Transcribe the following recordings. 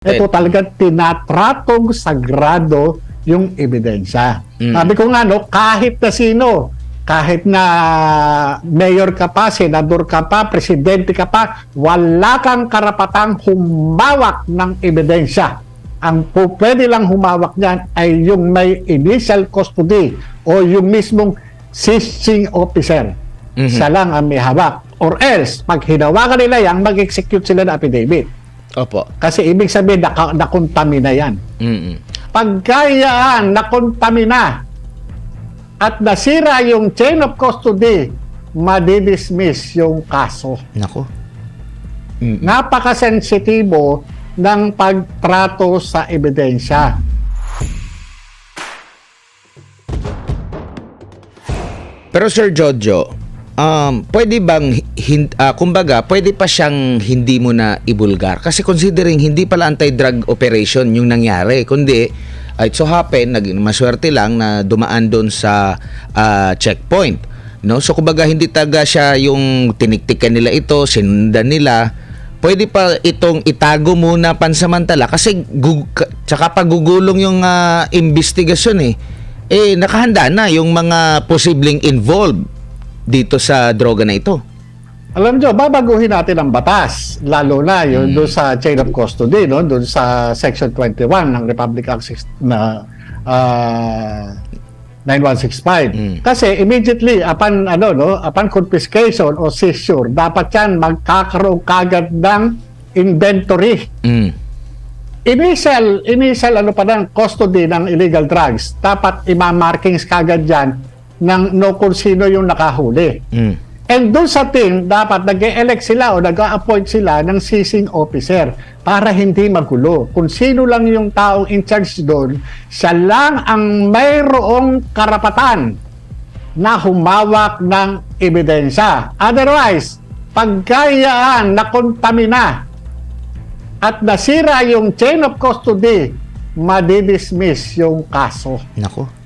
Ito talaga tinatratong sagrado yung ebidensya. Mm. Sabi ko nga, no, kahit na sino, kahit na mayor ka pa, senador ka pa, presidente ka pa, wala kang karapatang humawak ng ebidensya. Ang po pwede lang humawak niyan ay yung may initial custody o yung mismong seizing officer. Mhm. Siya lang ang may hawak. Or else, pag hinawakan nila yan, mag-execute sila ng affidavit. Opo. Kasi ibig sabihin, naka, nakontamina yan. Mm-mm. Pagkayaan, nakontamina at nasira yung chain of custody, madidismiss yung kaso. Nako. Mm. Napakasensitibo ng pagtrato sa ebidensya. Pero Sir Jojo, um, pwede bang, hin, ah, kumbaga, pwede pa siyang hindi mo na ibulgar? Kasi considering hindi pala anti-drug operation yung nangyari, kundi ah, it so happen, naging maswerte lang na dumaan doon sa ah, checkpoint. No? So kumbaga hindi taga siya yung tiniktikan nila ito, sinundan nila. Pwede pa itong itago muna pansamantala kasi gug- ka- tsaka pagugulong yung ah, investigasyon eh. Eh nakahanda na yung mga posibleng involved dito sa droga na ito. Alam nyo, babaguhin natin ang batas, lalo na yun doon sa chain of custody, no? doon sa Section 21 ng Republic Act na ah, 9165. Mm. Kasi immediately upon ano no, upon confiscation o seizure, dapat yan magkakaroon kagad ng inventory. Mm. Initial initial ano pa ng custody ng illegal drugs, dapat ima-markings kagad yan ng no kung sino yung nakahuli. Mm. And doon sa team, dapat nag elect sila o nag-appoint sila ng seizing officer para hindi magulo. Kung sino lang yung taong in charge doon, siya lang ang mayroong karapatan na humawak ng ebidensya. Otherwise, pagkayaan na kontamina at nasira yung chain of custody, madidismiss yung kaso Nako.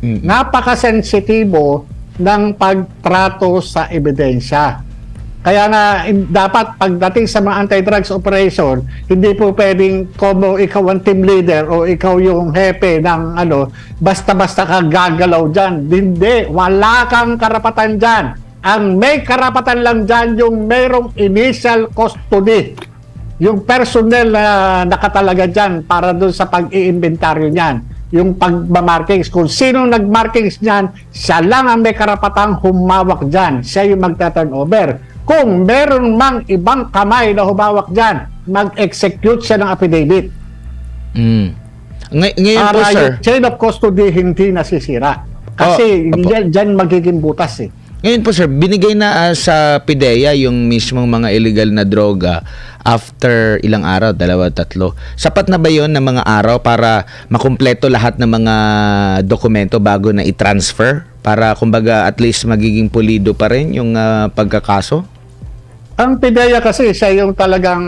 Mm. napakasensitibo ng pagtrato sa ebidensya. Kaya in- dapat pagdating sa mga anti-drugs operation, hindi po pwedeng como ikaw ang team leader o ikaw yung hepe ng ano, basta-basta ka gagalaw dyan. Hindi, wala kang karapatan dyan. Ang may karapatan lang dyan yung merong initial custody. Yung personnel na nakatalaga dyan para doon sa pag-iinventaryo niyan. Yung pagmamarkings. Kung sino nagmarkings niyan, siya lang ang may karapatang humawak dyan. Siya yung magta-turnover. Kung meron mang ibang kamay na humawak dyan, mag-execute siya ng affidavit. Mm. Ngay- ngayon po, Para sir. yung chain of custody hindi nasisira. Kasi Oh, opo. yan, dyan magiging butas eh. Ngayon po, sir, binigay na ah, sa PIDEA yung mismong mga illegal na droga after ilang araw, dalawa, tatlo. Sapat na ba yon ng mga araw para makumpleto lahat ng mga dokumento bago na i-transfer? Para kumbaga at least magiging pulido pa rin yung ah, pagkakaso? Ang PIDEA kasi siya yung talagang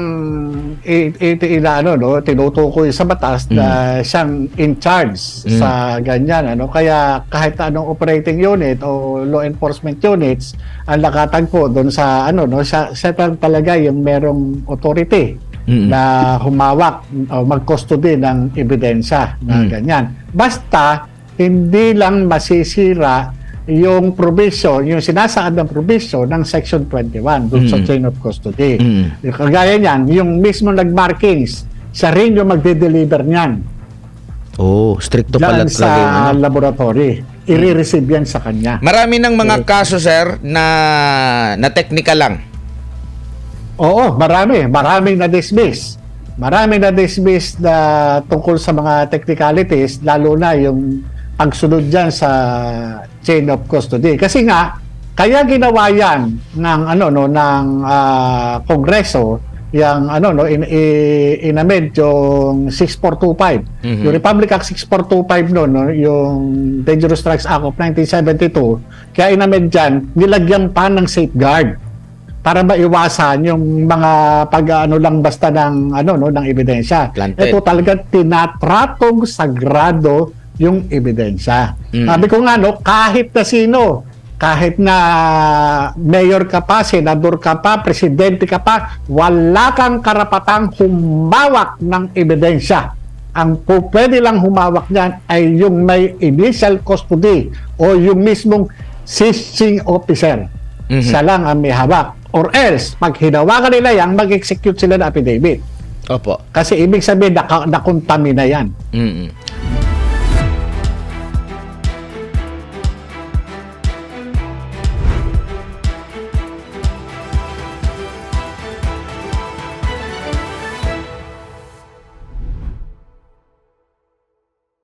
inaano no, tinutukoy sa batas na siyang in charge Mm. sa ganyan ano. Kaya kahit anong operating unit o law enforcement units ang nakatagpo doon sa ano no, siya, siya tal- talaga yung merong authority Mm. na humawak o mag-custody ng ebidensya na Mm. ganyan. Basta hindi lang masisira yung provision, yung sinasaad ng provision ng Section 21 doon sa Mm. chain of custody. Mm. Yung Kagaya niyan, yung mismo nag-markings, siya rin yung magde-deliver niyan Oh, stricto pala yung sa ano. laboratory. I-receive yan sa kanya. Marami ng mga kaso, sir, na, na technical lang. Oo, marami. Maraming na-dismiss. Maraming na-dismiss na tungkol sa mga technicalities, lalo na yung pagsunod dyan sa chain of custody. Kasi nga, kaya ginawa yan ng ano no ng ah, Kongreso yung ano no in, in, inamend yung 6425 Mhm. yung Republic Act 6425 no, no yung Dangerous Drugs Act of 1972 kaya inamend dyan nilagyan pa ng safeguard para maiwasan yung mga pag-ano lang basta ng ano no ng ebidensya. Planted. Ito talaga tinatratong sagrado yung ebidensya. Mm. Sabi ko nga no, kahit na sino, kahit na mayor ka pa, senador ka pa, presidente ka pa, wala kang karapatang humawak ng ebidensya. Ang po pwede lang humawak niyan ay yung may initial custody o yung mismong seizing officer. Mhm. Siya lang ang may hawak. Or else, pag hinawakan nila yan, mag-execute sila ng affidavit. Opo. Kasi ibig sabihin, naka, nakontamina yan. Mm-mm.